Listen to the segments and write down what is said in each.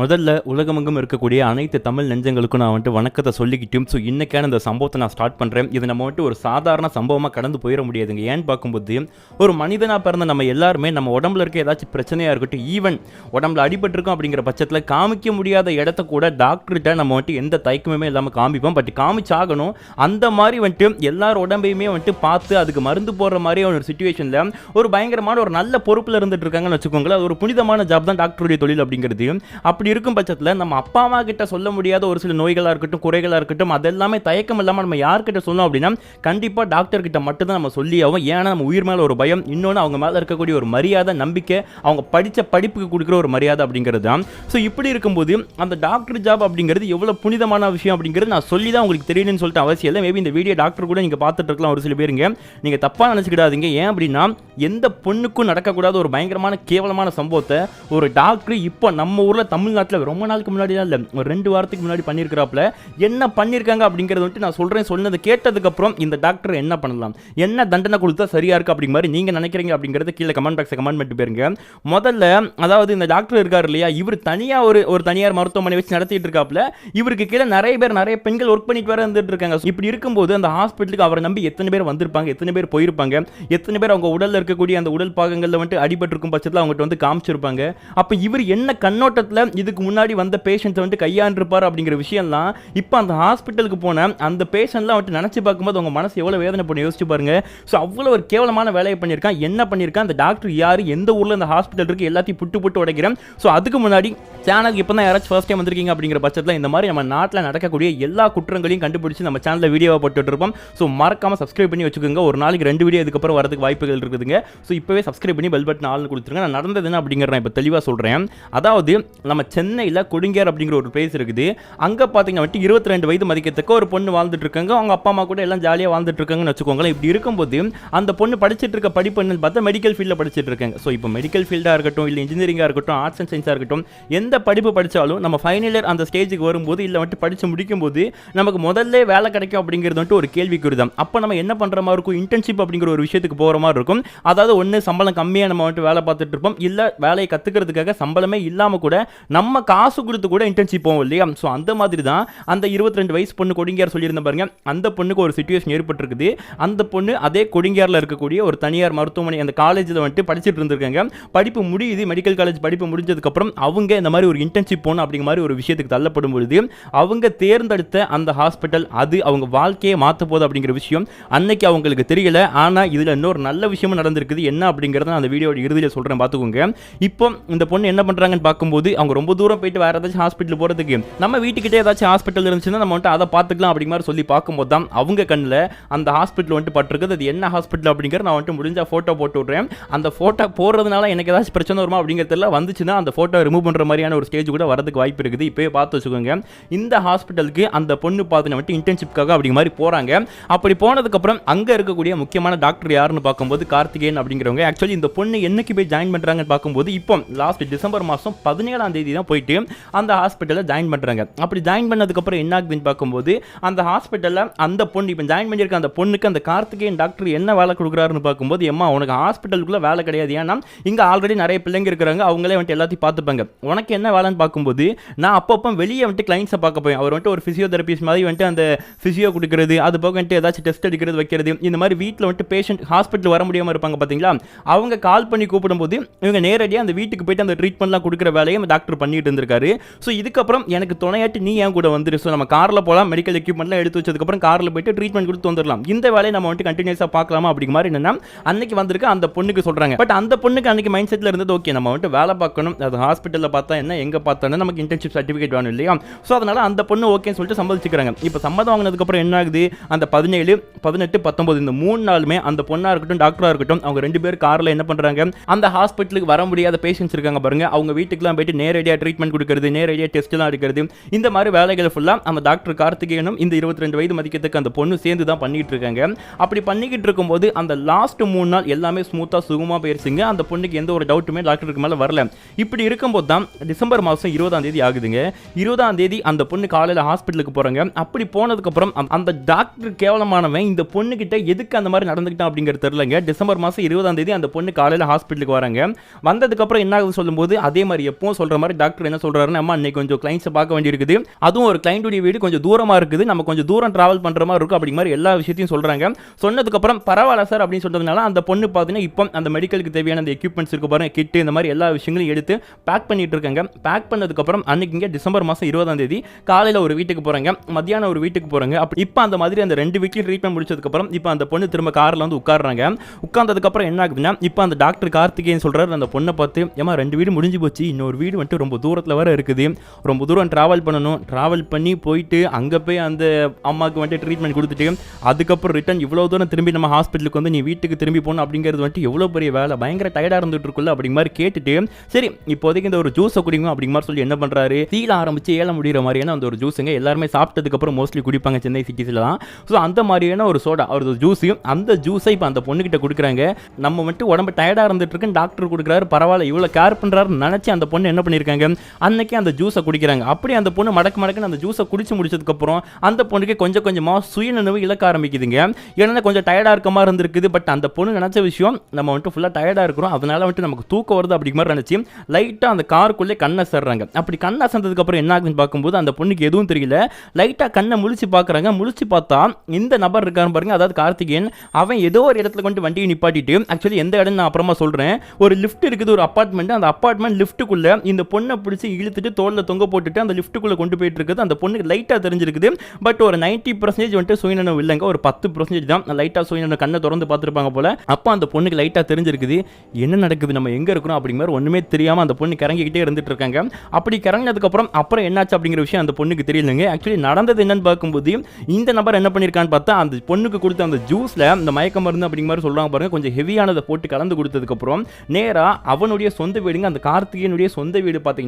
முதல்ல உலகமெங்கும் இருக்கக்கூடிய அனைத்து தமிழ் நெஞ்சங்களுக்கும் நான் வந்துட்டு வணக்கத்தை சொல்லிக்கிட்டும் ஸோ இன்றைக்கான இந்த சம்பவத்தை நான் ஸ்டார்ட் பண்ணுறேன் இது நம்ம வந்துட்டு ஒரு சாதாரண சம்பவமாக கடந்து போயிட முடியாதுங்க. ஏன்னு பார்க்கும்போது ஒரு மனிதனாக பிறந்த நம்ம எல்லாருமே நம்ம உடம்புல இருக்க ஏதாச்சும் பிரச்சனையாக இருக்கட்டும் ஈவன் உடம்புல அடிபட்டிருக்கோம் அப்படிங்கிற பட்சத்தில் காமிக்க முடியாத இடத்த கூட டாக்டர்கிட்ட நம்ம வந்துட்டு எந்த தயக்கமுமே இல்லாமல் காமிப்போம். பட் காமிச்சாகணும். அந்த மாதிரி வந்துட்டு எல்லார் உடம்பையுமே வந்துட்டு பார்த்து அதுக்கு மருந்து போடுற மாதிரி ஒரு சுச்சுவேஷனில் ஒரு பயங்கரமான ஒரு நல்ல பொறுப்பில் இருந்துட்டு இருக்காங்கன்னு வச்சுக்கோங்களேன். அது ஒரு புனிதமான ஜாப் தான் டாக்டருடைய தொழில் அப்படிங்கிறது. அப்படி இருக்கும் பட்சத்தில் நம்ம அப்பா அம்மா கிட்ட சொல்ல முடியாத ஒரு சில நோய்களாக இருக்கட்டும் குறைகளாக இருக்கட்டும் அதெல்லாமே தயக்கம் இல்லாமல் நம்ம யார்கிட்ட சொல்லணும் அப்படின்னா கண்டிப்பாக டாக்டர் கிட்ட மட்டும்தான் நம்ம சொல்லி ஆகும் ஏன்னா நம்ம உயிர் மேலே ஒரு பயம் இன்னொன்று அவங்க மேலே இருக்கக்கூடிய ஒரு மரியாதை நம்பிக்கை அவங்க படித்த படிப்புக்கு கொடுக்குற ஒரு மரியாதை அப்படிங்கிறது தான். ஸோ இப்படி இருக்கும்போது அந்த டாக்டர் ஜாப் அப்படிங்கிறது எவ்வளோ புனிதமான விஷயம் அப்படிங்கிறது நான் சொல்லி தான் உங்களுக்கு தெரியணும்னு சொல்லிட்டு அவசியம் இல்லை. மேபி இந்த வீடியோ டாக்டர் கூட நீங்கள் பார்த்துட்டு இருக்கலாம் ஒரு சில பேருங்க. நீங்கள் தப்பாக நினச்சிக்கிடாதீங்க. ஏன் அப்படின்னா எந்த பொண்ணுக்கும் நடக்கக்கூடாத ஒரு பயங்கரமான கேவலமான சம்பவத்தை ஒரு டாக்டர் இப்போ நம்ம ஊரில் தமிழ் தமிழ்நாட்டில் ரொம்ப நாளுக்கு முன்னாடி தான் இல்லை. ஒரு ரெண்டு வாரத்துக்கு முன்னாடி பண்ணியிருக்கிறாப்புல என்ன பண்ணியிருக்காங்க அப்படிங்கிறத வந்துட்டு நான் சொல்கிறேன் சொன்னது கேட்டதுக்கப்புறம் இந்த டாக்டர் என்ன பண்ணலாம்? என்ன தண்டனை கொடுத்தா சரியா இருக்குது அப்படிங்கிற மாதிரி நீங்கள் நினைக்கிறீங்க அப்படிங்கிறத கீழே கமெண்ட் பாக்ஸை கமெண்ட் பண்ணிட்டு போயிருங்க. முதல்ல அதாவது இந்த டாக்டர் இருக்கார் இல்லையா? இவர் தனியாக ஒரு ஒரு தனியார் மருத்துவமனை வச்சு நடத்திட்டு இருக்காப்புல. இவருக்கு கீழே நிறைய பேர் நிறைய பெண்கள் ஒர்க் பண்ணிட்டு வர வந்துட்டு இருக்காங்க. இப்படி இருக்கும்போது அந்த ஹாஸ்பிட்டலுக்கு அவரை நம்பி எத்தனை பேர் வந்திருப்பாங்க? எத்தனை பேர் போயிருப்பாங்க? எத்தனை பேர் அவங்க உடலில் இருக்கக்கூடிய அந்த உடல் பாகங்களில் வந்துட்டு அடிபட்டிருக்கும் பட்சத்தில் அவங்ககிட்ட வந்து காமிச்சிருப்பாங்க. அப்போ இவர் என்ன கண்ணோட்டத்தில் இதுக்கு முன்னாடி வந்த பேஷண்ட்ஸை வந்துட்டு கையாண்டிருப்பார் அப்படிங்கிற விஷயம்லாம் இப்போ அந்த ஹாஸ்பிட்டலுக்கு போன அந்த பேஷண்ட்லாம் வந்துட்டு நினச்சி பார்க்கும்போது உங்கள் மனசு எவ்வளோ வேதனை பண்ணி யோசிச்சு பாருங்க. ஸோ அவ்வளோ ஒரு கேவலமான வேலையை பண்ணியிருக்கான். என்ன பண்ணியிருக்கான்? அந்த டாக்டர் யார்? எந்த ஊரில் அந்த ஹாஸ்பிட்டல் இருக்குது எல்லாத்தையும் புட்டு புட்டு உடைக்கிறேன். ஸோ அதுக்கு முன்னாடி சேனலுக்கு இப்போ தான் யாராச்சும் ஃபர்ஸ்ட் டைம் வந்திருக்கீங்க அப்படிங்கிற பட்சத்தில் இந்த மாதிரி நம்ம நாட்டில் நடக்கக்கூடிய எல்லா குற்றங்களையும் கண்டுபிடிச்சு நம்ம சேனலில் வீடியோவை போட்டுட்டு இருப்போம் ஸோ மறக்காமல் சப்ஸ்கிரைப் பண்ணி வச்சுக்கோங்க. ஒரு நாளைக்கு ரெண்டு வீடியோ இதுக்கப்புறம் வரதுக்கு வாய்ப்புகள் இருக்குதுங்க. ஸோ இப்போவே சப்ஸ்கிரைப் பண்ணி பெல் பட்டன் ஆள்னு கொடுத்துருங்க. நான் நடந்தது என்ன அப்படிங்கிற நான் இப்போ தெளிவாக சொல்கிறேன் அதாவது நம்ம சென்னையில் கொடுங்கியார் அப்படிங்கிற ஒரு பிளேஸ் இருக்குது. அங்கே பார்த்தீங்கன்னா வந்துட்டு இருபத்தி ரெண்டு வயது மதிக்கத்தக்க ஒரு பொண்ணு வாழ்ந்துட்டு இருக்காங்க. அவங்க அப்பா அம்மா கூட எல்லாம் ஜாலியாக வாழ்ந்துட்டு இருக்காங்கன்னு வச்சுக்கோங்களேன். இப்படி இருக்கும்போது அந்த பொண்ணு படிச்சுட்டு இருக்க படிப்பு என்னன்னு பார்த்தா மெடிக்கல் ஃபீல்டில் படிச்சிட்டு இருக்காங்க. ஸோ இப்போ மெடிக்கல் ஃபீல்டாக இருக்கட்டும் இல்லை இன்ஜினியரிங்காக இருக்கட்டும் ஆர்ட்ஸ் அண்ட் சயின்ஸாக இருக்கட்டும் எந்த படிப்பு படித்தாலும் நம்ம ஃபைனல் இயர் அந்த ஸ்டேஜுக்கு வரும்போது இல்லை வந்துட்டு படித்து முடிக்கும்போது நமக்கு முதல்ல வேலை கிடைக்கும் அப்படிங்கிறது வந்துட்டு ஒரு கேள்விக்குறி தான் அப்போ நம்ம என்ன பண்ணுற மாதிரி இருக்கும்? இன்டர்ன்ஷிப் அப்படிங்கிற ஒரு விஷயத்துக்கு போகிற மாதிரி இருக்கும். அதாவது ஒன்று சம்பளம் கம்மியாக நம்ம வந்துட்டு வேலை பார்த்துட்டு இருப்போம். இல்லை வேலையை கற்றுக்கிறதுக்காக சம்பளமே இல்லாமல் கூட நம்ம நம்ம காசு கொடுத்து கூட இன்டர்ன்ஷிப் போவோம் இல்லையா? ஸோ அந்த மாதிரி தான் அந்த இருபத்தி ரெண்டு வயசு பொண்ணு கொடிங்கியார் சொல்லியிருந்த பாருங்க. அந்த பொண்ணுக்கு ஒரு சுச்சுவேஷன் ஏற்பட்டிருக்குது. அந்த பொண்ணு அதே கொடிங்கியாரில் இருக்கக்கூடிய ஒரு தனியார் மருத்துவமனை அந்த காலேஜில் வந்துட்டு படிச்சுட்டு இருந்திருக்காங்க. படிப்பு முடியுது மெடிக்கல் காலேஜ் படிப்பு முடிஞ்சதுக்கப்புறம் அவங்க இந்த மாதிரி ஒரு இன்டர்ன்ஷிப் போகணும் அப்படிங்கிற மாதிரி ஒரு விஷயத்துக்கு தள்ளப்படும் பொழுது அவங்க தேர்ந்தெடுத்த அந்த ஹாஸ்பிட்டல் அது அவங்க வாழ்க்கையை மாற்ற போகுது அப்படிங்கிற விஷயம் அன்னைக்கு அவங்களுக்கு தெரியல. ஆனால் இதில் இன்னொரு நல்ல விஷயமும் நடந்திருக்குது. என்ன அப்படிங்கிறத அந்த வீடியோட இறுதியில் சொல்கிறேன் பார்த்துக்கோங்க. இப்போ இந்த பொண்ணு என்ன பண்ணுறாங்கன்னு பார்க்கும்போது அவங்க ரொம்ப தூரம் போயிட்டு வேறு ஏதாச்சும் ஹாஸ்பிட்டல் போகிறதுக்கு நம்ம வீட்டுக்கிட்டே ஏதாச்சும் ஹாஸ்பிட்டல் இருந்துச்சுன்னா நம்ம வந்துட்டு அதை பார்த்துக்கலாம் அப்படிங்கிற மாதிரி சொல்லி பார்க்கும்போது தான் அவங்க கண்ணில் அந்த ஹாஸ்பிட்டல் வந்துட்டு பட்டிருக்குது. அது என்ன ஹாஸ்பிட்டல் அப்படிங்கிற நான் வந்துட்டு முடிஞ்ச ஃபோட்டோ போட்டு விட்றேன். அந்த ஃபோட்டோ போடுறதுனால எனக்கு ஏதாச்சும் பிரச்சனை வருமா அப்படிங்கிறதுல வந்துச்சுன்னா அந்த ஃபோட்டோ ரிமூவ் பண்ணுற மாதிரியான ஒரு ஸ்டேஜ் கூட வரதுக்கு வாய்ப்பு இருக்குது. இப்போயே பார்த்து வச்சுக்கோங்க. இந்த ஹாஸ்பிட்டலுக்கு அந்த பொண்ணு பார்த்து வந்துட்டு இன்டர்ன்ஷிப்காக அப்படிங்கிற மாதிரி போகிறாங்க அப்படி போனதுக்கப்புறம் அங்கே இருக்கக்கூடிய முக்கியமான டாக்டர் யாருன்னு பார்க்கும்போது கார்த்திகேயன் அப்படிங்கிறவங்க. ஆக்சுவலி இந்த பொண்ணு என்னைக்கு போய் ஜாயின் பண்ணுறாங்கன்னு பார்க்கும்போது இப்போ லாஸ்ட் டிசம்பர் மாதம் பதினேழாம் தேதி தான் போயிட்டு அந்த ஹாஸ்பிட்டலில் ஜாயின் பண்ணுறாங்க அப்படி ஜாயின் பண்ணதுக்கப்புறம் என்ன ஆகுதுன்னு பார்க்கும்போது அந்த ஹாஸ்பிட்டலில் அந்த பொண்ணு இப்போ ஜாயின் பண்ணியிருக்க அந்த பொண்ணுக்கு அந்த கார்த்திகேயன் டாக்டர் என்ன வேலை கொடுக்குறாருன்னு பார்க்கும்போது எம்மா உனக்கு ஹாஸ்பிட்டலுக்குள்ளே வேலை கிடையாது. ஏன்னா இங்கே ஆல்ரெடி நிறைய பிள்ளைங்க இருக்கிறாங்க. அவங்களே வந்துட்டு எல்லாத்தையும் பார்த்துப்பாங்க. உனக்கு என்ன வேலைன்னு பார்க்கும்போது நான் அப்பப்போ வெளியே வந்துட்டு கிளைண்ட்ஸை பார்க்க போய் அவர் வந்துட்டு ஒரு ஃபிசியோதெரபிஸ்ட் மாதிரி வந்துட்டு அந்த ஃபிசியோ கொடுக்குறது அது போக வந்துட்டு ஏதாச்சும் டெஸ்ட் எடுக்கிறது வைக்கிறது. இந்த மாதிரி வீட்டில் வந்துட்டு பேஷண்ட் ஹாஸ்பிட்டல் வர முடியாமல் இருப்பாங்க பார்த்தீங்களா அவங்க கால் பண்ணி கூப்பிடும்போது இவங்க நேரடியாக அந்த வீட்டுக்கு போயிட்டு அந்த ட்ரீட்மெண்ட்லாம் கொடுக்குற வேலையை டாக்டர் பண்ணிட்டு இருந்திருக்காரு. ஸோ இதுக்கப்புறம் எனக்கு துணையாட்டி நீ ஏன் கூட வந்துரு? ஸோ நம்ம காரில் போகலாம் மெடிக்கல் எக்யூப்மெண்ட்லாம் எடுத்து வச்சதுக்கப்புறம் காரில் போயிட்டு ட்ரீட்மெண்ட் கொடுத்து வந்துடலாம் இந்த வேலையை நம்ம வந்துட்டு கண்டினியூஸாக பார்க்கலாமா அப்படிங்க மாதிரி என்னன்னா அன்னைக்கு வந்திருக்க அந்த பொண்ணுக்கு சொல்கிறாங்க பட் அந்த பொண்ணுக்கு அன்னைக்கு மைண்ட் செட்டில் இருந்தது ஓகே நம்ம வந்துட்டு வேலை பார்க்கணும். அது ஹாஸ்பிட்டலில் பார்த்தா என்ன எங்கே பார்த்தா நமக்கு இன்டர்ன்ஷிப் சர்டிஃபிகேட் வேணும் இல்லையா? ஸோ அதனால் அந்த பொண்ணு ஓகேன்னு சொல்லிட்டு சம்மதிச்சுக்கிறாங்க. இப்போ சம்மதம் வாங்கினதுக்கப்புறம் என்ன ஆகுது? அந்த பதினேழு பதினெட்டு பத்தொன்பது இந்த மூணு நாளுமே அந்த பொண்ணாக இருக்கட்டும் டாக்டராக இருக்கட்டும் அவங்க ரெண்டு பேர் காரில் என்ன பண்ணுறாங்க அந்த ஹாஸ்பிட்டலுக்கு வர முடியாத பேஷண்ட்ஸ் இருக்காங்க பாருங்க. அவங்க வீட்டுக்குலாம் போயிட்டு நேரடியாக ட்ரீட்மெண்ட் கொடுக்கறது நேரடியாக டெஸ்ட்லாம் எடுக்கிறது. இந்த மாதிரி வேலைகளை ஃபுல்லாக அந்த டாக்டர் கார்த்திகேயனும் இந்த இருபத்தி ரெண்டு வயது மதிக்கத்துக்கு அந்த பொண்ணு சேர்ந்து தான் பண்ணிட்டு இருக்காங்க அப்படி பண்ணிக்கிட்டு இருக்கும்போது அந்த லாஸ்ட் மூணு நாள் எல்லாமே ஸ்மூத்தாக சுகமாக போயிருச்சுங்க. அந்த பொண்ணுக்கு எந்த ஒரு டவுட்டுமே டாக்டருக்கு மேலே வரல. இப்படி இருக்கும்போது தான் டிசம்பர் மாதம் இருபதாம் தேதி ஆகுதுங்க. இருபதாம் தேதி அந்த பொண்ணு காலையில் ஹாஸ்பிட்டலுக்கு போகிறாங்க அப்படி போனதுக்கப்புறம் அந்த- அந்த டாக்டர் கேவலமானவன் இந்த பொண்ணுக்கிட்ட எதுக்கு அந்த மாதிரி நடந்துக்கிட்டான் அப்படிங்கிறது தெரிலங்க டிசம்பர் மாதம் இருபதாம் தேதி அந்த பொண்ணு காலையில் ஹாஸ்பிட்டலுக்கு வராங்க. வந்ததுக்கப்புறம் என்ன ஆகுது சொல்லும்போது அதே மாதிரி எப்பவும் சொல்கிற மாதிரி டாக்டர் என்ன சொல்றாருன்னா அம்மா இன்னைக்கு கொஞ்சம் கிளைண்ட்ஸை பார்க்க வேண்டியிருக்குது. அதுவும் ஒரு கிளைண்ட்டுடைய வீடு கொஞ்சம் தூரமாக இருக்குது. நம்ம கொஞ்சம் தூரம் ட்ராவல் பண்ணுற மாதிரி இருக்கும். அப்படிங்கிற மாதிரி எல்லா விஷயத்தையும் சொல்கிறாங்க சொன்னதுக்கப்புறம் பரவாயில்ல சார் அப்படின்னு சொன்னதுனால அந்த பொண்ணு பார்த்தீங்கன்னா இப்போ அந்த மெடிக்கலுக்கு தேவையான அந்த எக்யூப்மெண்ட்ஸ் இருக்கு பாருங்க கிட்டு இந்த மாதிரி எல்லா விஷயங்களும் எடுத்து பேக் பண்ணிட்டு இருக்காங்க. பேக் பண்ணதுக்கப்புறம் அன்னைக்கு இங்கே டிசம்பர் மாதம் இருபதாம் தேதி காலையில் ஒரு வீட்டுக்கு போகிறாங்க மத்தியானம் ஒரு வீட்டுக்கு போகிறாங்க அப்படி இப்போ அந்த மாதிரி அந்த ரெண்டு வீக்லையும் ட்ரீட்மெண்ட் முடிச்சதுக்கப்புறம் இப்போ அந்த பொண்ணு திரும்ப காரில் வந்து உட்காடுறாங்க உட்காந்ததுக்கப்புறம் என்ன ஆகுதுன்னா இப்போ அந்த டாக்டர் கார்த்திகேயன் சொல்கிறார் அந்த பொண்ணை பார்த்து ஏமா ரெண்டு வீடு முடிஞ்சு போச்சு. இன்னொரு வீடு வந்துட்டு ரொம்ப தூரத்தில் வர இருக்குது. ரொம்ப தூரம் ட்ராவல் பண்ணணும். ட்ராவல் பண்ணி போயிட்டு அங்கே போய் அந்த அம்மாவுக்கு வந்துட்டு ட்ரீட்மெண்ட் கொடுத்துட்டு அதுக்கப்புறம் ரிட்டன் இவ்வளோ தூரம் திரும்பி நம்ம ஹாஸ்பிட்டலுக்கு வந்து நீ வீட்டுக்கு திரும்பி போகணும் அப்படிங்கிறது வந்துட்டு எவ்வளோ பெரிய வேலை. பயங்கர டயர்டாக இருந்துட்டு இருக்குல்ல அப்படிங்க மாதிரி கேட்டுட்டு சரி இப்போதைக்கு இந்த ஒரு ஜூஸை குடிங்க அப்படிங்க மாதிரி சொல்லி என்ன பண்ணுறாரு தீல ஆரம்பிச்சு ஏல முடிகிற மாதிரியான அந்த ஒரு ஜூஸுங்க எல்லாருமே சாப்பிட்டதுக்கப்புறம் மோஸ்ட்லி குடிப்பாங்க சென்னை சிட்டிஸில் தான். ஸோ அந்த மாதிரியான ஒரு சோடா ஒரு ஜூஸையும் அந்த ஜூஸை இப்போ அந்த பொண்ணுக்கிட்ட கொடுக்குறாங்க. நம்ம வந்துட்டு உடம்பு டயர்டாக இருந்துட்டு இருக்குன்னு டாக்டர் கொடுக்குறாரு. பரவாயில்ல இவ்வளோ கேர் பண்ணுறாருன்னு நினச்சி அந்த பொண்ணு என்ன பண்ணியிருக்காங்க அன்னைக்கு அந்த ஜூஸை குடிக்கிறாங்க. அப்படி அந்த பொண்ணு மடக்கு மடக்குன்னு அந்த ஜூஸை குடிச்சு முடிச்சதுக்கப்புறம் அந்த பொண்ணுக்கு கொஞ்சம் கொஞ்சமாக சுயநினைவு இழக்க ஆரம்பிக்குதுங்க. ஏன்னா கொஞ்சம் டயர்டாக இருக்க மாதிரி இருந்திருக்குது. பட் அந்த பொண்ணு நினச்ச விஷயம் நம்ம வந்துட்டு ஃபுல்லாக டயர்டாக இருக்கிறோம். அதனால வந்துட்டு நமக்கு தூக்கம் வருது அப்படிங்கிற மாதிரி நினச்சி லைட்டாக அந்த காருக்குள்ளே கண்ணை சர்றாங்க அப்படி கண்ணை சந்ததுக்கப்புறம் என்ன ஆகுதுன்னு பார்க்கும்போது அந்த பொண்ணுக்கு எதுவும் தெரியல. லைட்டாக கண்ணை முழிச்சு பார்க்குறாங்க. முழிச்சு பார்த்தா இந்த நபர் இருக்காருன்னு பாருங்க. அதாவது கார்த்திகேயன் அவன் ஏதோ ஒரு இடத்துல கொண்டு வண்டியை நிப்பாட்டிட்டு ஆக்சுவலி எந்த இடம் நான் அப்புறமா சொல்கிறேன் ஒரு லிஃப்ட் இருக்குது ஒரு அப்பார்ட்மெண்ட் அந்த அப்பார்ட்மெண்ட் லிஃப்ட்டுக்குள்ள இந்த பொண்ணை பிடிச்சி இழுத்துட்டு தோளில் தொங்க போட்டுட்டு அந்த லிஃப்ட்டுக்குள்ளே கொண்டு போயிட்டு இருக்குது அந்த பொண்ணுக்கு லைட்டாக தெரிஞ்சிருக்குது. பட் ஒரு நைன்ட்டி பர்சன்டேஜ் வந்துட்டு சுயநனவு இல்லைங்க. ஒரு பத்து பர்சன்டேஜ் தான். லைட்டாக சுயநனவு கண்ணை திறந்து பார்த்துருப்பாங்க போல. அப்போ அந்த பொண்ணுக்கு லைட்டாக தெரிஞ்சிருக்குது. என்ன நடக்குது? நம்ம எங்கே இருக்கிறோம் அப்படிங்கிற மாதிரி ஒன்றுமே தெரியாமல் அந்த பொண்ணு கிறங்கிக்கிட்டே இருந்துட்டு இருக்காங்க அப்படி கிறங்கினதுக்கப்புறம் அப்புறம் என்னாச்சு அப்படிங்கிற விஷயம் அந்த பொண்ணுக்கு தெரியலங்க. ஆக்சுவலி நடந்தது என்னன்னு பார்க்கும்போது இந்த நபர் என்ன பண்ணியிருக்கான்னு பார்த்தா அந்த பொண்ணுக்கு கொடுத்த அந்த ஜூஸில் அந்த மயக்க மருந்து அப்படிங்கிற மாதிரி சொல்கிறாங்க பாருங்க. கொஞ்சம் ஹெவியானதை போட்டு கலந்து கொடுத்ததுக்கப்புறம் நேராக அவனுடைய சொந்த வீடுங்க. அந்த கார்த்திகேயனுடைய சொந்த வீடு பார்த்தீங்கன்னா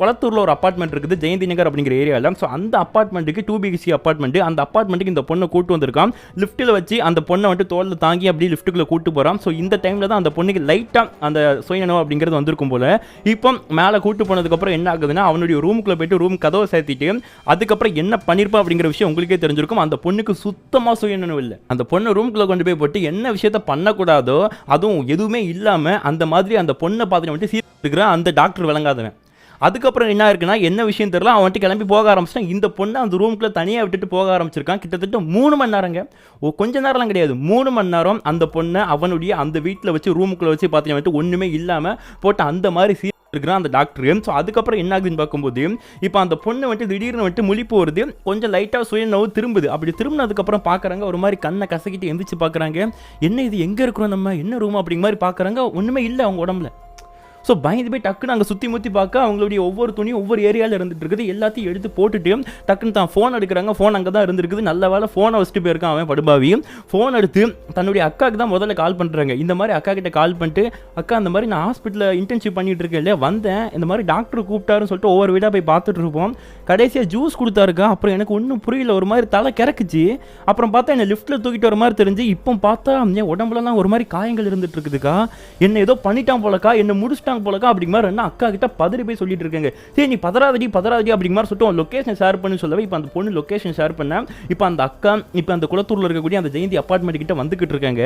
குளத்தூரில் ஒரு அப்பார்ட்மெண்ட் இருக்குது ஜெயந்தி நகர் அப்படிங்கிற ஏரியாவில் ஸோ அந்த அப்பார்ட்மெண்ட்டுக்கு டூ பிஹெச்சி அப்பார்ட்மெண்ட் அந்த அப்பார்ட்மெண்ட்டுக்கு இந்த பொண்ணை கூட்டு வந்திருக்கான். லிஃப்ட்டில் வச்சு அந்த பொண்ணை வந்துட்டு தோளில் தாங்கி அப்படியே லிஃப்ட்டுக்குள்ளே கூட்டு போகிறான் ஸோ இந்த டைமில் தான் அந்த பொண்ணுக்கு லைட்டாக அந்த சுயநனவு அப்படிங்கிறது வந்திருக்கும் போல. இப்போ மேலே கூட்டு போனதுக்கப்புறம் என்ன ஆகுதுன்னா அவனுடைய ரூமுக்குள்ளே போயிட்டு ரூம் கதவை சேர்த்திட்டு அதுக்கப்புறம் என்ன பண்ணியிருப்பா அப்படிங்கிற விஷயம் உங்களுக்கே தெரிஞ்சிருக்கும். அந்த பொண்ணுக்கு சுத்தமாக சுயநனவு இல்லை. அந்த பொண்ணு ரூமுக்குள்ளே கொண்டு போய் போட்டு என்ன விஷயத்த பண்ணக்கூடாதோ அதுவும் எதுவுமே இல்லாமல் அந்த மாதிரி அந்த பொண்ணை பார்த்துட்டு வந்துட்டு சீர் இருக்கிற அந்த டாக்டர் விளங்காதவன். அதுக்கப்புறம் என்ன இருக்குன்னா என்ன விஷயம் தெரியல? அவன் வந்துட்டு கிளம்பி போக ஆரம்பிச்சிட்டான். இந்த பொண்ணை அந்த ரூமுக்குள்ள தனியாக விட்டுட்டு போக ஆரம்பிச்சிருக்கான். கிட்டத்தட்ட மூணு மணி நேரங்க ஓ கொஞ்ச நேரம்லாம் கிடையாது. மூணு மணி நேரம் அந்த பொண்ணை அவனுடைய அந்த வீட்டில் வச்சு ரூமுக்குள்ளே வச்சு பார்த்தீங்கன்னா வந்துட்டு ஒன்றுமே இல்லாமல் போட்டு அந்த மாதிரி சீ இருக்கிறான் அந்த டாக்டர் ஸோ அதுக்கப்புறம் என்ன ஆகுதுன்னு பார்க்கும்போது இப்போ அந்த பொண்ணு வந்துட்டு திடீர்னு வந்துட்டு முழிப்பு வருது. கொஞ்சம் லைட்டாக சுயநவு திரும்புது. அப்படி திரும்பினதுக்கப்புறம் பார்க்குறாங்க ஒரு மாதிரி கண்ணை கசக்கிட்டு எந்திரிச்சு பார்க்குறாங்க என்ன இது? எங்கே இருக்கிறோம் நம்ம? என்ன ரூம் அப்படிங்கிற மாதிரி பார்க்குறாங்க ஒன்றுமே இல்லை அவங்க உடம்புல. ஸோ பயந்து போய் டக்குன்னு அங்கே சுற்றி முற்றி பார்க்க அவங்களுடைய ஒவ்வொரு துணியும் ஒவ்வொரு ஏரியாவில் இருந்துட்டு இருக்குது. எல்லாத்தையும் எடுத்து போட்டுட்டு டக்குன்னு தான் ஃபோன் எடுக்கிறாங்க. ஃபோன் அங்கே தான் இருந்திருக்குது. நல்ல வேலை ஃபோனை வச்சுட்டு போயிருக்கான் அவன் படுபாவியும் ஃபோன் எடுத்து தன்னுடைய அக்காவுக்கு தான் முதல்ல கால் பண்ணுறாங்க இந்த மாதிரி அக்கா கிட்ட கால் பண்ணிட்டு அக்கா அந்த மாதிரி நான் ஹாஸ்பிட்டலில் இன்டர்ன்ஷிப் பண்ணிட்டு இருக்கேன் இல்லையா? வந்தேன். இந்த மாதிரி டாக்டர் கூப்பிட்டாருன்னு சொல்லிட்டு ஒவ்வொரு வீடாக போய் பார்த்துட்டு இருப்போம். கடைசியாக ஜூஸ் கொடுத்தாருக்கா? அப்புறம் எனக்கு ஒன்றும் புரியல. ஒரு மாதிரி தலை கிறக்குச்சு. அப்புறம் பார்த்தா என்னை லிஃப்ட்டில் தூக்கிட்டு வர மாதிரி தெரிஞ்சு இப்போ பார்த்தா என் உடம்புலலாம் ஒரு மாதிரி காயங்கள் இருந்துட்டு இருக்குதுக்கா. என்ன ஏதோ பண்ணிட்டான் போலக்கா. என்னை முடிச்சுட்டு முடிச்சிட்டாங்க போலக்கா அப்படிங்க மாதிரி என்ன அக்கா கிட்ட பதறி போய் சொல்லிட்டு இருக்காங்க. சரி நீ பதறாதடி பதறாதடி அப்படிங்க மாதிரி சொல்லிட்டு லொக்கேஷன் ஷேர் பண்ணி சொல்லவே இப்போ அந்த பொண்ணு லொக்கேஷன் ஷேர் பண்ணேன் இப்போ அந்த அக்கா இப்போ அந்த குளத்தூரில் இருக்கக்கூடிய அந்த ஜெயந்தி அப்பார்ட்மெண்ட் கிட்ட வந்துகிட்டு இருக்காங்க.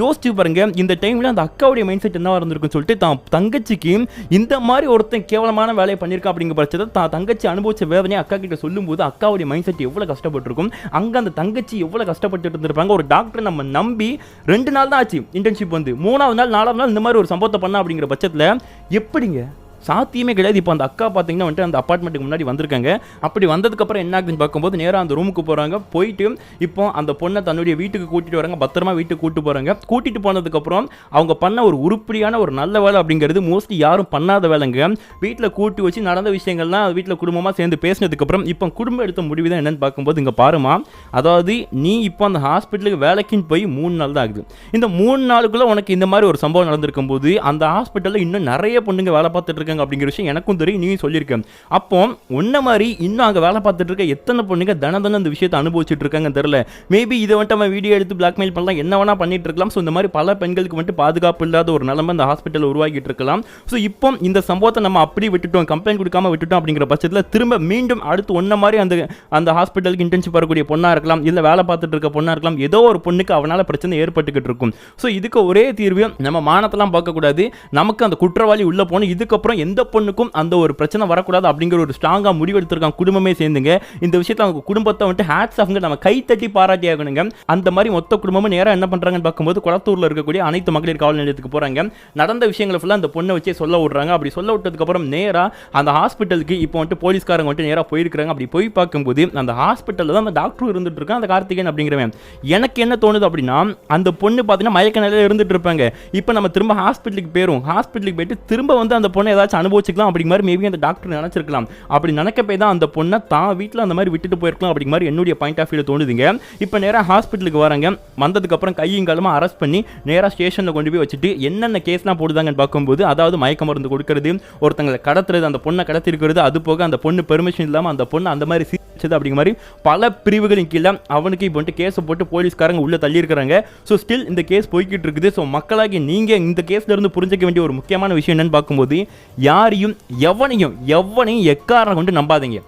யோசிச்சு பாருங்க இந்த டைம்ல அந்த அக்காவுடைய மைண்ட் செட் என்னவா இருந்திருக்குன்னு சொல்லிட்டு தான் தங்கச்சிக்கு இந்த மாதிரி ஒருத்தன் கேவலமான வேலையை பண்ணியிருக்கான் அப்படிங்கிற பட்சத்தை தான் தங்கச்சி அனுபவிச்ச வேதனையை அக்கா கிட்ட சொல்லும்போது அக்காவுடைய மைண்ட் செட் எவ்வளோ கஷ்டப்பட்டிருக்கும் அங்கே அந்த தங்கச்சி எவ்வளோ கஷ்டப்பட்டு இருந்திருப்பாங்க ஒரு டாக்டர் நம்ம நம்பி ரெண்டு நாள் தான் ஆச்சு இன்டர்ன்ஷிப் வந்து. மூணாவது நாள் நாலாவது நாள் இந்த மாதிரி ஒரு சம்பவத்தை பண்ண அப்படிங்கிற பட்சத்தில் எப்படிங்க? சாத்தியமே கிடையாது. இப்போ அந்த அக்கா பார்த்தீங்கன்னா வந்துட்டு அந்த அப்பார்ட்மெண்ட்டுக்கு முன்னாடி வந்திருக்காங்க. அப்படி வந்ததுக்கப்புறம் என்ன ஆகுதுன்னு பார்க்கும்போது நேராக அந்த ரூமுக்கு போகிறாங்க போயிட்டு இப்போ அந்த பொண்ணை தன்னுடைய வீட்டுக்கு கூட்டிட்டு வராங்க. பத்திரமா வீட்டுக்கு கூட்டு போகிறாங்க கூட்டிட்டு போனதுக்கப்புறம் அவங்க பண்ண ஒரு உருப்படியான ஒரு நல்ல வேலை அப்படிங்கிறது மோஸ்ட்லி யாரும் பண்ணாத வேலைங்க. வீட்டில் கூட்டி வச்சு நடந்த விஷயங்கள்லாம் வீட்டில் குடும்பமாக சேர்ந்து பேசினதுக்கப்புறம் இப்போ குடும்பம் எடுத்த முடிவு தான் என்னன்னு பார்க்கும்போது இங்கே பாருமா. அதாவது நீ இப்போ அந்த ஹாஸ்பிட்டலுக்கு வேலைக்குன்னு போய் மூணு நாள் தான் ஆகுது. இந்த மூணு நாளுக்குள்ளே உனக்கு இந்த மாதிரி ஒரு சம்பவம் நடந்திருக்கும் போது அந்த ஹாஸ்பிட்டலில் இன்னும் நிறைய பொண்ணுங்க வேலை பார்த்துட்டு இருக்காங்க. அப்படிங்கிற விஷயம் எனக்கும் தெரியும் நீயும் சொல்லியிருக்கேன். அப்போ உன்ன மாதிரி இன்னும் அங்கே வேலை பார்த்துட்டு இருக்க எத்தனை பொண்ணுங்க தன தன இந்த விஷயத்தை அனுபவிச்சுட்டு இருக்காங்கன்னு தெரியல. மேபி இதை வந்துட்டு அவன் வீடியோ எடுத்து பிளாக்மெயில் பண்ணலாம் என்ன வேணா பண்ணிட்டு இருக்கலாம். ஸோ இந்த மாதிரி பல பெண்களுக்கு வந்துட்டு பாதுகாப்பு இல்லாத ஒரு நிலைமை இந்த ஹாஸ்பிட்டல் உருவாக்கிட்டு இருக்கலாம். ஸோ இப்போ இந்த சம்பவத்தை நம்ம அப்படி விட்டுட்டோம் கம்ப்ளைண்ட் கொடுக்காம விட்டுட்டோம் அப்படிங்கிற பட்சத்தில் திரும்ப மீண்டும் அடுத்து ஒன்ன மாதிரி அந்த அந்த ஹாஸ்பிட்டலுக்கு இன்டர்ன்ஷிப் வரக்கூடிய பொண்ணா இருக்கலாம் இல்லை வேலை பார்த்துட்டு இருக்க பொண்ணா இருக்கலாம் ஏதோ ஒரு பொண்ணுக்கு அவனால பிரச்சனை ஏற்பட்டுக்கிட்டு இருக்கும். ஸோ இதுக்கு ஒரே தீர்வு நம்ம மானத்தெல்லாம் பார்க்கக்கூடாது. நமக்கு அந்த குற்றவாளி உள்ள போகணும். இதுக்கப்புறம் எந்த பொண்ணுக்கும் அந்த ஒரு பிரச்சனை வரக்கூடாது அப்படிங்கிற ஒரு ஸ்ட்ராங்காக முடிவெடுத்திருக்காங்க. குடும்பமே சேர்ந்துங்க. இந்த விஷயத்தில் அவங்க குடும்பத்தை வந்துட்டு ஹேட்ஸ் ஆஃப்ங்க நம்ம கை தட்டி பாராட்டி ஆகணுங்க அந்த மாதிரி மொத்த குடும்பமும் நேராக என்ன பண்ணுறாங்கன்னு பார்க்கும்போது குளத்தூரில் இருக்கக்கூடிய அனைத்து மகளிர் காவல் நிலையத்துக்கு போகிறாங்க நடந்த விஷயங்களை ஃபுல்லாக அந்த பொண்ணை வச்சே சொல்ல விடுறாங்க. அப்படி சொல்ல விட்டதுக்கப்புறம் நேராக அந்த ஹாஸ்பிட்டலுக்கு இப்போ வந்துட்டு போலீஸ்காரங்க வந்துட்டு நேராக போயிருக்காங்க அப்படி போய் பார்க்கும்போது அந்த ஹாஸ்பிட்டலில் தான் அந்த டாக்டர் இருந்துட்டு இருக்கான் அந்த கார்த்திகேயன் அப்படிங்கிறவன். எனக்கு என்ன தோணுது அப்படின்னா அந்த பொண்ணு பார்த்தீங்கன்னா மயக்க நிலையில் இருந்துட்டு இருப்பாங்க. இப்போ நம்ம திரும்ப ஹாஸ்பிட்டலுக்கு போயிரும். ஹாஸ்பிட்டலுக்கு போயிட்டு திரும்ப வந்து அந்த பொண்ணை ஏதாச்சும் அனுபவிச்சுக்கலாம் அப்படிங்கிற மாதிரி மேபி அந்த டாக்டர் நினச்சிருக்கலாம். அப்படி நினைக்கப்பே தான் அந்த பொண்ணை தான் வீட்டில் அந்த மாதிரி விட்டுட்டு போயிருக்கலாம் அப்படிங்க மாதிரி என்னுடைய பாயிண்ட் ஆஃப் வியூவில் தோணுதுங்க. இப்போ நேராக ஹாஸ்பிட்டலுக்கு வராங்க வந்ததுக்கப்புறம் கையும் காலமாக அரெஸ்ட் பண்ணி நேராக ஸ்டேஷனில் கொண்டு போய் வச்சுட்டு என்னென்ன கேஸ்லாம் போடுதாங்கன்னு பார்க்கும்போது அதாவது மயக்க மருந்து கொடுக்கறது ஒருத்தங்களை கடத்துறது அந்த பொண்ணை கடத்திருக்கிறது அது போக அந்த பொண்ணு பெர்மிஷன் இல்லாமல் அந்த பொண்ணு அந்த மாதிரி சீச்சது அப்படிங்கிற மாதிரி பல பிரிவுகளின் கீழே அவனுக்கு இப்போ வந்துட்டு கேஸை போட்டு போலீஸ்காரங்க உள்ளே தள்ளியிருக்கிறாங்க. ஸோ ஸ்டில் இந்த கேஸ் போய்கிட்டு இருக்குது. ஸோ மக்களாகி நீங்கள் இந்த கேஸ்லேருந்து புரிஞ்சிக்க வேண்டிய ஒரு முக்கியமான விஷயம் என்னன்னு பார்க்கும்போது யாரையும் எவனையும் எவனையும் எக்காரணம் கொண்டு நம்பாதீங்க.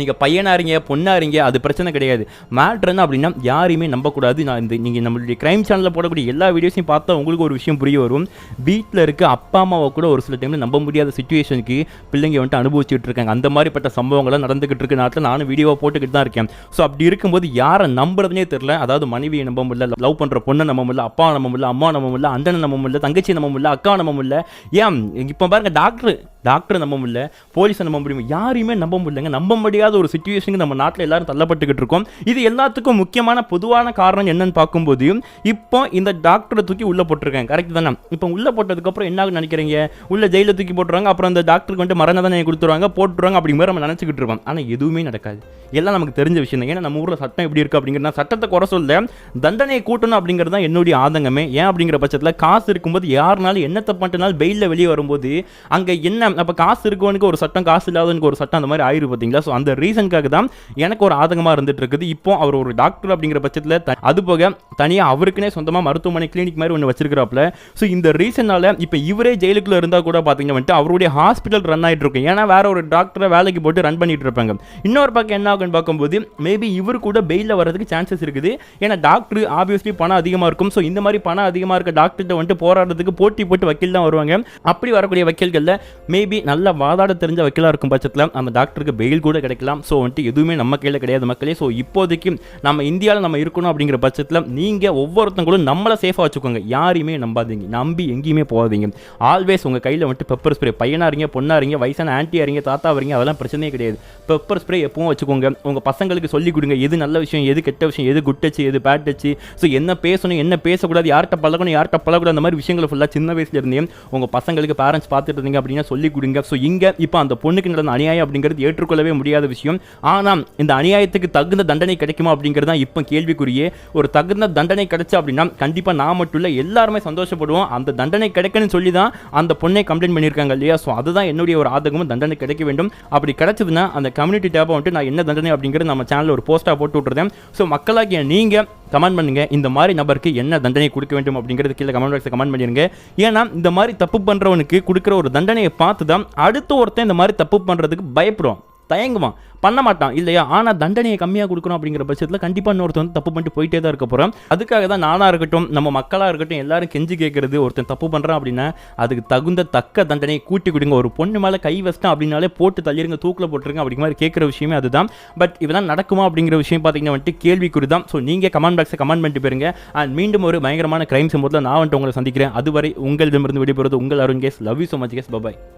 நீங்கள் பையனாக இருங்க பொண்ணாக இருங்க அது பிரச்சனை கிடையாது. மேட்ரு என்ன அப்படின்னா யாரையுமே நம்பக்கூடாது. நான் இந்த நீங்கள் நம்மளுடைய க்ரைம் சேனலில் போடக்கூடிய எல்லா வீடியோஸையும் பார்த்தா உங்களுக்கு ஒரு விஷயம் புரிய வரும். வீட்டில் இருக்க அப்பா அம்மாவை கூட ஒரு சில டைமில் நம்ப முடியாத சுச்சுவேஷனுக்கு பிள்ளைங்க வந்துட்டு அனுபவிச்சுட்டு இருக்காங்க. அந்த மாதிரிப்பட்ட சம்பவங்கள்லாம் நடந்துகிட்டு இருக்க. நாட்டில் நானும் வீடியோவை போட்டுக்கிட்டு தான் இருக்கேன். ஸோ அப்படி இருக்கும்போது யாரை நம்புறதுனே தெரில அதாவது மனைவியை நம்ப முடியல லவ் பண்ணுற பொண்ணை நம்ப முடியல அப்பா நம்ப முடியல அம்மா நம்ப முடியல அண்ணனை நம்ப முடியல தங்கச்சி நம்ப முடியல அக்கா நம்ப முடியல. ஏன் இப்போ பாருங்கள் டாக்டர் டாக்டரை நம்ப முடியல போலீஸை நம்ப முடியும்? யாரையுமே நம்ப முடியலங்க. நம்ப முடியாத ஒரு சுச்சுவேஷனுக்கு நம்ம நாட்டில் எல்லாரும் தள்ளப்பட்டுக்கிட்டு இருக்கோம். இது எல்லாத்துக்கும் முக்கியமான பொதுவான காரணம் என்னன்னு பார்க்கும்போது இப்போ இந்த டாக்டரை தூக்கி உள்ள போட்டிருக்கேன் கரெக்ட் தானே? இப்போ உள்ள போட்டதுக்கப்புறம் என்ன நினைக்கிறீங்க? உள்ள ஜெயிலில் தூக்கி போட்டுருவாங்க அப்புறம் அந்த டாக்டருக்கு வந்து மரண தண்டனை கொடுத்துருவாங்க போட்டுருவாங்க அப்படிங்கிற நம்ம நினச்சிக்கிட்டு இருக்கோம் ஆனால் எதுவுமே நடக்காது. எல்லாம் நமக்கு தெரிஞ்ச விஷயம் தான். ஏன்னா நம்ம ஊரில் சட்டம் எப்படி இருக்குது அப்படிங்கிறது சட்டத்தை குறை சொல்ல தண்டனையை கூட்டணும் அப்படிங்கிறது தான் என்னுடைய ஆதங்கமே. ஏன் அப்படிங்கிற பட்சத்தில் காசு இருக்கும்போது யாருனாலும் என்னத்தை தப்பாட்டினாலும் பெயிலில் வெளியே வரும்போது அங்கே என்ன அப்போ காசு இருக்கவனுக்கு ஒரு சட்டம் காசு இல்லாதவனுக்கு ஒரு சட்டம் அந்த மாதிரி ஆயிரு பார்த்தீங்களா ஸோ அந்த ரீசனுக்காக தான் எனக்கு ஒரு ஆதங்கமாக இருந்துட்டு இருக்குது. இப்போ அவர் ஒரு டாக்டர் அப்படிங்கிற பட்சத்தில் அது போக தனியாக அவருக்குனே சொந்தமாக மருத்துவமனை கிளினிக் மாதிரி ஒன்று வச்சிருக்கிறாப்புல. ஸோ இந்த ரீசனால இப்போ இவரே ஜெயிலுக்குள்ள இருந்தால் கூட பார்த்தீங்கன்னா வந்துட்டு அவருடைய ஹாஸ்பிட்டல் ரன் ஆகிட்டு இருக்கும் ஏன்னா வேற ஒரு டாக்டரை வேலைக்கு போட்டு ரன் பண்ணிட்டு இருப்பாங்க. இன்னொரு பக்கம் என்ன ஆகும்னு பார்க்கும்போது மேபி இவர் கூட பெயிலில் வரதுக்கு சான்சஸ் இருக்குது. ஏன்னா டாக்டர் ஆப்வியஸ்லி பணம் அதிகமாக இருக்கும். ஸோ இந்த மாதிரி பணம் அதிகமாக இருக்க டாக்டர்கிட்ட வந்துட்டு போராடுறதுக்கு போட்டி போட்டு வக்கீல் தான் வருவாங்க. அப்படி வரக்கூடிய வக்கீல்களில் மேபி நல்ல வாதாட தெரிஞ்ச வக்கீலாக இருக்கும் பட்சத்தில் அந்த டாக்டருக்கு பெயில் கூட கிடைக்கலாம். ஸோ வந்துட்டு எதுவுமே நம்ம கையில் கிடையாது மக்களே. ஸோ இப்போதைக்கு நம்ம இந்தியாவில் நம்ம இருக்கணும் அப்படிங்கிற பட்சத்தில் நீங்கள் ஒவ்வொருத்தங்களும் நம்மளை சேஃபாக வச்சுக்கோங்க. யாரையுமே நம்பாதீங்க. நம்பி எங்கேயுமே போகாதீங்க. ஆல்வேஸ் உங்கள் கையில் வந்துட்டு பெப்பர் ஸ்ப்ரே பையனாக இருங்க பொண்ணாக இருங்க வயசான ஆன்ட்டியாக இருங்க தாத்தா வரீங்க அதெல்லாம் பிரச்சனையே கிடையாது. பெப்பர் ஸ்ப்ரே எப்பவும் வச்சுக்கோங்க. உங்கள் பசங்களுக்கு சொல்லிக் கொடுங்க. எது நல்ல விஷயம் எது கெட்ட விஷயம் எது குட் டச்சு எது பேட் டச்சு ஸோ என்ன பேசணும் என்ன பேசக்கூடாது யார்கிட்ட பழகணும் யார்கிட்ட பழகக்கூடாது அந்த மாதிரி விஷயங்களை ஃபுல்லாக சின்ன வயசுல இருந்தே உங்கள் பசங்களுக்கு பேரண்ட்ஸ் பார்த்துட்டு இருந்தீங்க அப்படின்னா சொல்லி கொடுங்க. ஸோ இங்கே இப்போ அந்த பொண்ணுக்கு நடந்த அநியாயம் அப்படிங்கிறது ஏற்றுக்கொள்ளவே முடியாத விஷயம். ஆனால் இந்த அநியாயத்துக்கு தகுந்த தண்டனை கிடைக்குமா அப்படிங்கிறது தான் இப்போ கேள்விக்குரியே ஒரு தகுந்த தண்டனை கிடைச்சா அப்படின்னா கண்டிப்பாக நான் மட்டும் இல்லை எல்லாருமே சந்தோஷப்படுவோம். அந்த தண்டனை கிடைக்கணும்னு சொல்லி தான் அந்த பொண்ணை கம்ப்ளைண்ட் பண்ணியிருக்காங்க இல்லையா? ஸோ அதுதான் என்னுடைய ஒரு ஆதகமும் தண்டனை கிடைக்க வேண்டும். அப்படி கிடைச்சதுன்னா அந்த கம்யூனிட்டி டேப்பை வந்துட்டு நான் என்ன தண்டனை அப்படிங்கிறது நம்ம சேனலில் ஒரு போஸ்ட்டாக போட்டு விட்டுருந்தேன். ஸோ மக்களாகிய நீங்கள் கமெண்ட் பண்ணுங்க. இந்த மாதிரி நபருக்கு என்ன தண்டனை கொடுக்க வேண்டும் அப்படிங்கிறது கீழே கமெண்ட் பாக்ஸில் கமெண்ட் பண்ணிடுங்க ஏன்னா இந்த மாதிரி தப்பு பண்ணுறவனுக்கு கொடுக்குற ஒரு தண்டனையை பார்த்து தான் அடுத்த ஒருத்தன் இந்த மாதிரி தப்பு பண்ணுறதுக்கு பயப்படுவான் தயங்குவான். பண்ண மாட்டான். இல்லையா? ஆனால் தண்டனையை கம்மியாக கொடுக்கணும் அப்படிங்கிற பட்சத்தில் கண்டிப்பாக இன்னொருத்தன் வந்து தப்பு பண்ணிட்டு போயிட்டே தான் இருக்க போகிறோம் அதுக்காக தான் நானாக இருக்கட்டும் நம்ம மக்களாக இருக்கட்டும் எல்லாரும் கெஞ்சி கேட்கறது ஒருத்தன் தப்பு பண்ணுறான் அப்படின்னா அதுக்கு தகுந்த தக்க தண்டனையை கூட்டி கொடுங்க. ஒரு பொண்ணு மேலே கை வச்சிட்டான் அப்படின்னாலே போட்டு தள்ளிருங்க தூக்கில் போட்டுருங்க அப்படிங்கிற மாதிரி கேட்குற விஷயமே அதுதான். பட் இதெல்லாம் நடக்குமா அப்படிங்கிற விஷயம் பார்த்தீங்கன்னா வந்துட்டு கேள்விக்குறி தான் ஸோ நீங்கள் கமெண்ட் பாக்ஸை கமெண்ட் பண்ணிட்டு போயிருங்க. அண்ட் மீண்டும் ஒரு பயங்கரமான கிரைம் சம்பவத்தில் நான் வந்துட்டு உங்களை சந்திக்கிறேன். அதுவரை உங்களிடமிருந்து விடைபெறுவது உங்கள் Arun guys. Love you so much guys bye bye